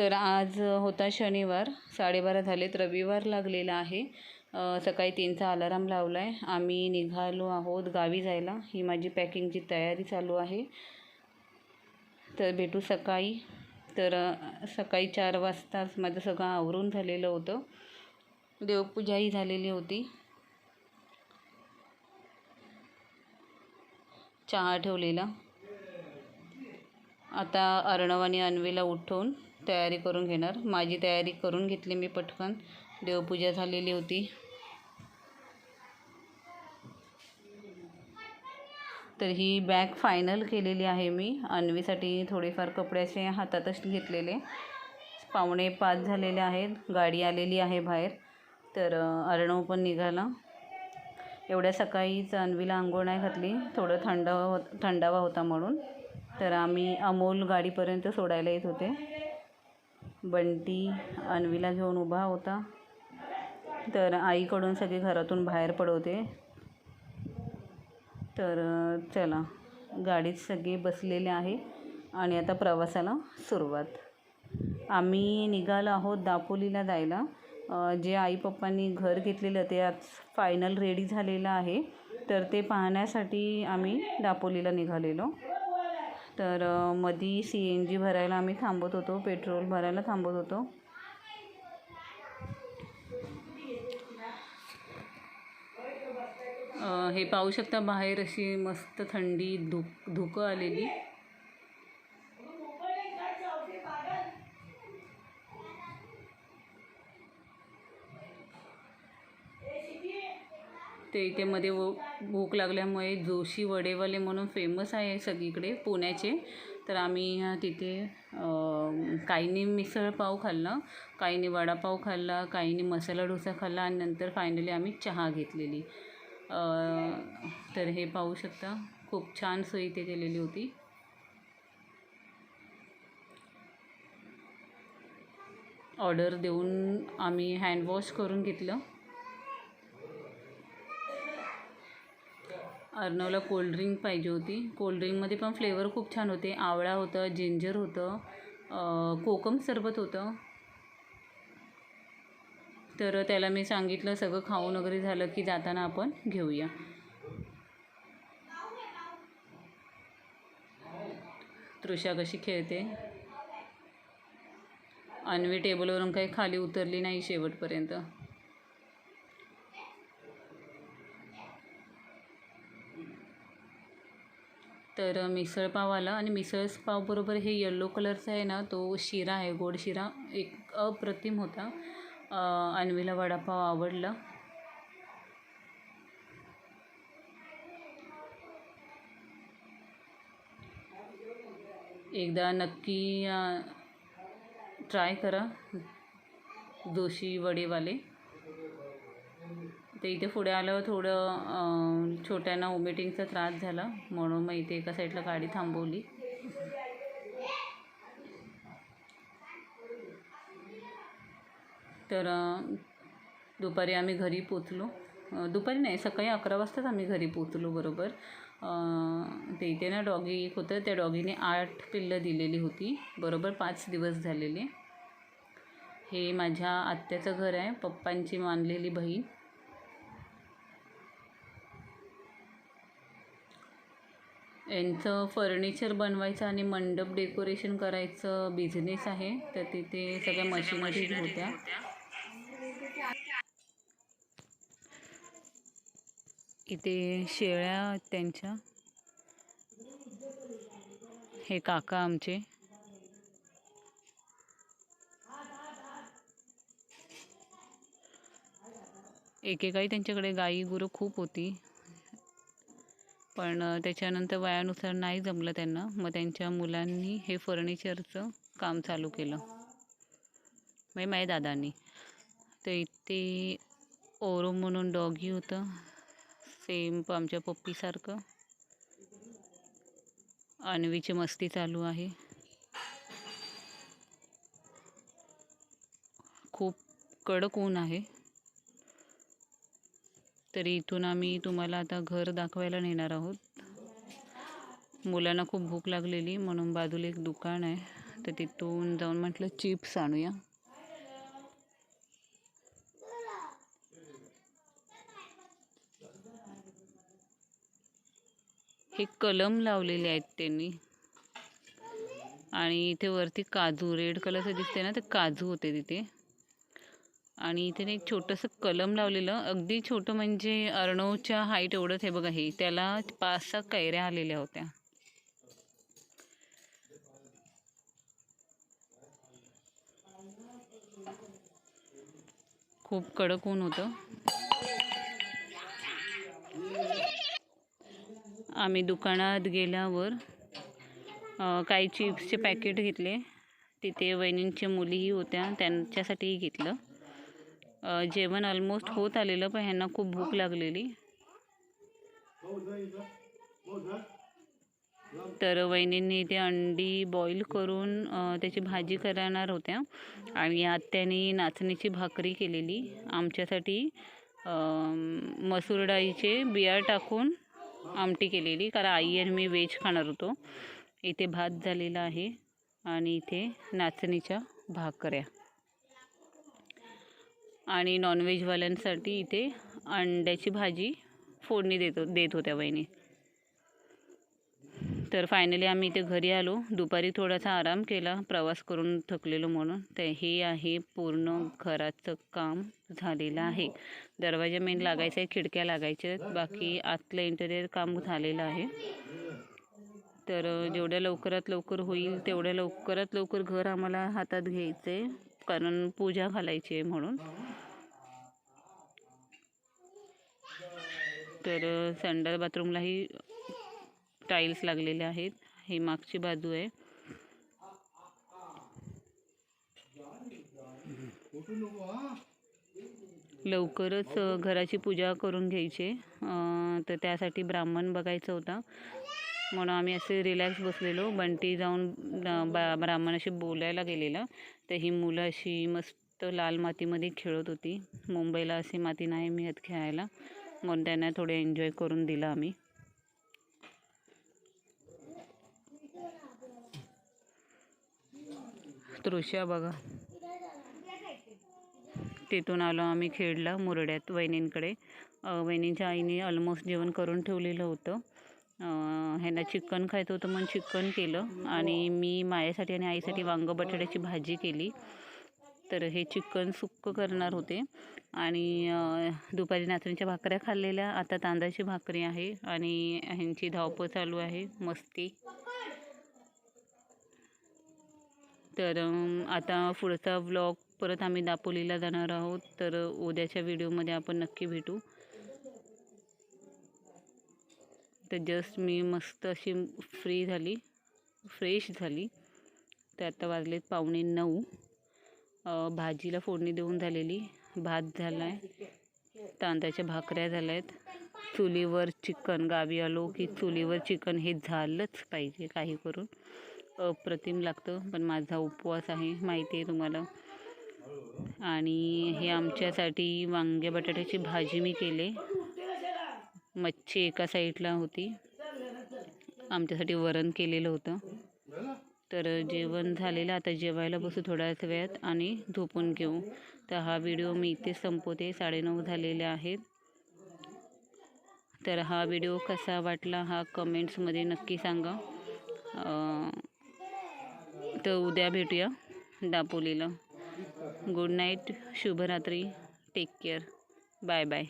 तर आज होता शनिवार साडेबारा झालेत रविवार लागलेला आहे. सकाळी तीनचा अलाराम लावला आहे आम्ही निघालो आहोत गावी जायला. ही माझी पॅकिंगची तयारी चालू आहे. तर भेटू सकाळी. तर सकाळी चार वाजताच माझं सगळं आवरून झालेलं होतं. देवपूजाही झालेली होती. चहा ठेवलेला. आता अर्णव आणि अन्वीला उठवून तयारी करून घेणार. माझी तयारी करून घेतली मी पटकन. देवपूजा झालेली होती. तर ही बॅग फायनल केलेली आहे मी. अन्वीसाठी थोडेफार कपडे असे हातातच घेतलेले. पावणे पाच झालेले आहेत. गाडी आलेली आहे बाहेर. तर अर्णव पण निघाला. एवढ्या सकाळीच अन्वीला आंघोळ नाही घातली. थोडं थंड थंडावा होता म्हणून. तर आम्ही अमोल गाडीपर्यंत सोडायला येत होते. बंटी अन्वीला घेऊन उभा होता. तर आईकडून सगळे घरातून बाहेर पडवते. तर चला गाडीत सगळे बसलेले आहे आणि आता प्रवासाला सुरुवात. आम्ही निघालो आहोत दापोलीला जायला. जे आई पप्पांनी घर घेतलेलं ते आज फायनल रेडी झालेलं आहे. तर ते पाहण्यासाठी आम्ही दापोलीला निघालेलो. तर मध्ये मधी सी एन जी भरायला आम्ही थांबत होतो पेट्रोल भरायला थांबत होतो. हे पाहू शकता बाहेर अशी मस्त थंडी धुक धुकं आलेली. ते इथे मध्ये वो भूक लागल्यामुळे जोशी वडेवाले म्हणून फेमस आहे सगळीकडे पुण्याचे. तर आम्ही तिथे काहींनी मिसळपाव खाल्ला काहींनी वडापाव खाल्ला काहींनी मसाला डोसा खाल्ला आणि नंतर फायनली आम्ही चहा घेतलेली. तर हे पाहू शकता खूप छान सोय इथे केलेली होती. ऑर्डर देऊन आम्ही हँडवॉश करून घेतलं. अर्णवला कोल्ड्रिंक पाहिजे होती. कोल्ड्रिंकमध्ये पण फ्लेवर खूप छान होते. आवळा होतं जिंजर होतं कोकम सरबत होतं. तर त्याला मी सांगितलं सगळं खाऊन वगैरे झालं की जाताना आपण घेऊया. तृषा कशी खेळते? अन्वी टेबलवरून काही खाली उतरली नाही शेवटपर्यंत. तर मिसळपाव आला आणि मिसळपावबरोबर हे येल्लो कलरचा आहे ना तो शिरा आहे गोड शिरा एक अप्रतिम होता. अन्वीला वडापाव आवडला. एकदा नक्की ट्राय करा. दोशी वडेवाले. ते इथे पुढे आल्यावर थोडं छोट्यांना वॉमिटिंगचा त्रास झाला. म्हणून मग इथे एका साईडला गाडी थांबवली. तर दुपारी आम्ही घरी पोचलो दुपारी नाही सकाळी अकरा वाजताच आम्ही घरी पोचलो बरोबर. ते इथे ना डॉगी एक होतं त्या डॉगीने आठ पिल्लं दिलेली होती. बरोबर पाच दिवस झालेले. हे माझ्या आत्याचं घर आहे पप्पांची मानलेली बहीण. यांचं फर्निचर बनवायचं आणि मंडप डेकोरेशन करायचं बिझनेस आहे. तर तिथे सगळ्या मशिनरी होत्या. इथे शेळ्या त्यांच्या. हे काका आमचे. एकेकाळी त्यांच्याकडे गाई गुरं खूप होती. पण त्याच्यानंतर वयानुसार नाही जमलं त्यांना. मग त्यांच्या मुलांनी हे फर्निचरचं काम चालू केलं. म्हणजे माझ्या दादांनी. तर इथे ओरो म्हणून डॉगी होतं. सेम आमच्या पप्पीसारखं. अन्वीची मस्ती चालू आहे. खूप कडक ऊन आहे. तर इथून आम्ही तुम्हाला आता घर दाखवायला नेणार आहोत. मुलांना खूप भूक लागलेली म्हणून बाजूला एक दुकान आहे. तर तिथून जाऊन म्हटलं चिप्स आणूया. हे कलम लावलेले आहेत त्यांनी. आणि इथे वरती काजू रेड कलरचं दिसते ना ते काजू होते तिथे. आणि इथे एक छोटंसं कलम लावलेलं. अगदी छोटं म्हणजे अर्णवच्या हाईट एवढंच आहे बघा हे. त्याला पाच सहा कैऱ्या आलेल्या होत्या. खूप कडक ऊन होतं. आम्ही दुकानात गेल्यावर काही चिप्सचे पॅकेट घेतले. तिथे वहिनींच्या मुलीही होत्या त्यांच्यासाठीही घेतलं. जेवण ऑलमोस्ट होत आलेलं पण ह्यांना खूप भूक लागलेली. तर वहिनींनी ते अंडी बॉईल करून त्याची भाजी करणार होत्या. आणि आत्याने नाचणीची भाकरी केलेली. आमच्यासाठी मसूर डाळीचे बिया टाकून आमटी केलेली. कारण आई आणि मी वेज खाणार होतो. इथे भात झालेला आहे. आणि इथे नाचणीच्या भाकऱ्या. आणि नॉनव्हेजवाल्यांसाठी इथे अंड्याची भाजी फोडणी देतो देत होत्या वहिनी तर फायनली आम्ही इथे घरी आलो. दुपारी थोडासा आराम केला. प्रवास करून थकलेलो म्हणून. तर हे आहे पूर्ण घराचं काम झालेलं आहे. दरवाजा मेन लागायचा आहे खिडक्या लागायच्या आहेत. बाकी आतलं इंटेरियर काम झालेलं आहे. तर जेवढ्या लवकरात लवकर होईल तेवढ्या लवकरात लवकर घर आम्हाला हातात घ्यायचं आहे कारण पूजा घालायची आहे म्हणून. तर संडास बाथरूमलाही टाईल्स लागलेले आहेत. ही मागची बाजू आहे. लवकरच घराची पूजा करून घ्यायची. तर त्यासाठी ब्राह्मण बघायचं होता. म्हणून आम्ही असे रिलॅक्स बसलेलो. बंटी जाऊन बा ब्राह्मणाशी बोलायला गेलेलं. तर ही मुलं अशी मस्त लाल मातीमध्ये खेळत होती. मुंबईला अशी माती नाही मिळत खेळायला. म्हणून त्यांना थोडे एन्जॉय करून दिलं आम्ही. तृषा बघा. तिथून आलो आम्ही खेडला मुरड्यात वहिनींकडे. वहिनींच्या आईने ऑलमोस्ट जेवण करून ठेवलेलं होतं. ह्यांना चिकन खायचं होतं म्हणून चिकन केलं. आणि मी माझ्यासाठी आणि आईसाठी वांगं बटाट्याची भाजी केली. तर हे चिकन सुक्क करणार होते. आणि दुपारी नाचणीच्या भाकऱ्या खाल्लेल्या. आता तांदळाची भाकरी आहे. आणि ह्यांची धावपळ चालू आहे. मस्ती. तर आता पुढचा व्लॉग परत आम्ही दापोलीला जाणार आहोत. तर उद्याच्या व्हिडिओमध्ये आपण नक्की भेटू. तर जस्ट मी मस्त अशी फ्री झाली. फ्रेश झाली. तर आता वाजलेत पावणे नऊ. भाजीला फोडणी देऊन झालेली. भात झाला आहे तांदळाच्या भाकऱ्या झाल्या आहेत चुलीवर चिकन गावी आलो की चुलीवर चिकन हे झालंच पाहिजे काही करून. अप्रतिम लागतं पण माझा उपवास आहे माहिती आहे तुम्हाला. आणि हे आमच्यासाठी वांग्या बटाट्याची भाजी मी केले. मच्छी एका साईडला होती. आमच्यासाठी वरण केलेलं होतं. तर जेवण झालेलं आता जेवायला बसू थोड्याच वेळात आणि झोपून घेऊ. तर हा व्हिडिओ मी इथे संपवते. साडेनऊ झालेले आहेत. तर हा व्हिडिओ कसा वाटला हा कमेंट्समध्ये नक्की सांगा. तर उद्या भेटूया दापोलीला. गुड नाईट शुभरात्री. Take care. Bye bye.